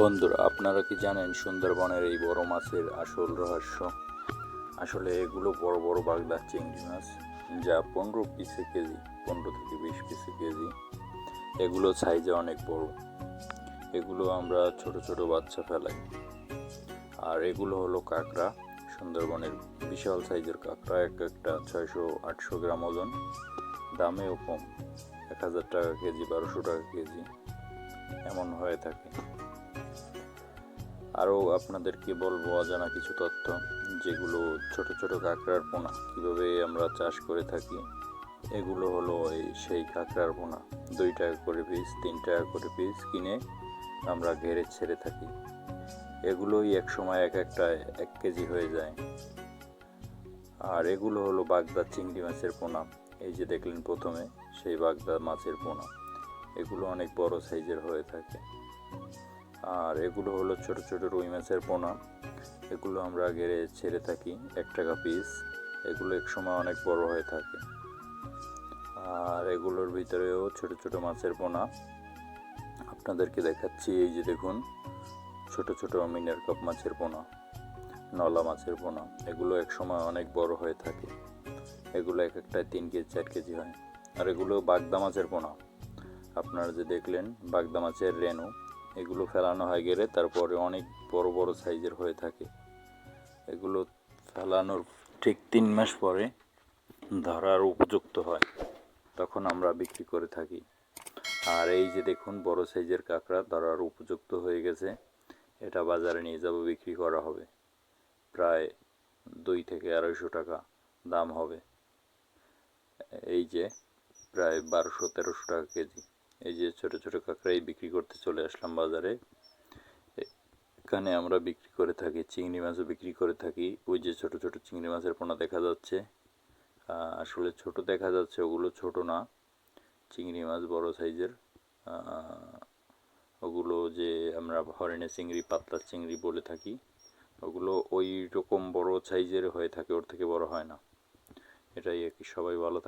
বন্ধুরা, আপনারা কি জানেন সুন্দরবনের এই বড় মাছের আসল রহস্য? আসলে এগুলো বড় বড় বাগদা চিংড়ি মাছ, যা পনেরো পিসে কেজি, পনেরো থেকে বিশ পিসে কেজি। এগুলো সাইজে অনেক বড়। এগুলো আমরা ছোট ছোট বাচ্চা ফেলাই। আর এগুলো হলো কাঁকড়া, সুন্দরবনের বিশাল সাইজের কাঁকড়া, এক একটা ছয়শো, আটশো গ্রাম ওজন। দামেও কম, এক হাজার টাকা কেজি, বারোশো টাকা কেজি। এমন হয়ে থাকে। আরও আপনাদেরকে বলব অজানা কিছু তথ্য, যেগুলো ছোট ছোট কাঁকড়ার পোনা, কীভাবে আমরা চাষ করে থাকি। এগুলো হলো এই সেই কাঁকড়ার পোনা, দুই টাকা করে পিস তিন টাকা করে পিস কিনে আমরা ঘেরে ছেড়ে থাকি। এগুলোই এক সময় এক একটা এক কেজি হয়ে যায়। আর এগুলো হলো বাগদা চিংড়ি মাছের পোনা, এই যে দেখলেন প্রথমে, সেই বাগদা মাছের পোনা। এগুলো অনেক বড় সাইজের হয়ে থাকে। আর এগুলো হলো ছোট ছোট রুই মাছের পোনা। এগুলো আমরা গেড়ে ছেড়ে থাকি, এক টাকা পিস এগুলো এক সময় অনেক বড় হয়ে থাকে। আর এগুলোর ভিতরেও ছোট ছোট মাছের পোনা। আপনাদেরকে দেখাচ্ছি, এই যে দেখুন, ছোট ছোট মিনার কাপ মাছের পোনা, নলা মাছের পোনা। এগুলো এক সময় অনেক বড় হয়ে থাকে। এগুলো এক একটা তিন কেজি, চার কেজি হয়। আর এগুলো বাগদা মাছের পোনা। আপনারা যে দেখলেন, বাগদা মাছের রেনু এগুলো ফেলানো হয় গেলে তারপরে অনেক বড় বড় সাইজের হয়ে থাকে। এগুলো ফেলানোর ঠিক তিন মাস পরে ধরার উপযুক্ত হয়, তখন আমরা বিক্রি করে থাকি। আর এই যে দেখুন, বড় সাইজের কাঁকড়া ধরার উপযুক্ত হয়ে গেছে। এটা বাজারে নিয়ে যাব, বিক্রি করা হবে। প্রায় দুই থেকে আড়াইশো টাকা দাম হবে। এই যে প্রায় বারোশো তেরোশো টাকা কেজি। এই যে ছোট ছোট কাঁকড়াই বিক্রি করতে চলে আসলাম বাজারে। এখানে আমরা বিক্রি করে থাকি, চিংড়ি মাছও বিক্রি করে থাকি। ওই যে ছোট ছোট চিংড়ি মাছের পোনা দেখা যাচ্ছে। আসলে ছোট দেখা যাচ্ছে, ওগুলো ছোট না। চিংড়ি মাছ বড় সাইজের। ওগুলো যে আমরা হরেনে চিংড়ি পাতলা চিংড়ি বলে থাকি, ওগুলো ওই রকম বড় সাইজের হয়ে থাকে, ওর থেকে বড় হয় না। এটাই আর কি, সবাই ভালো থাকে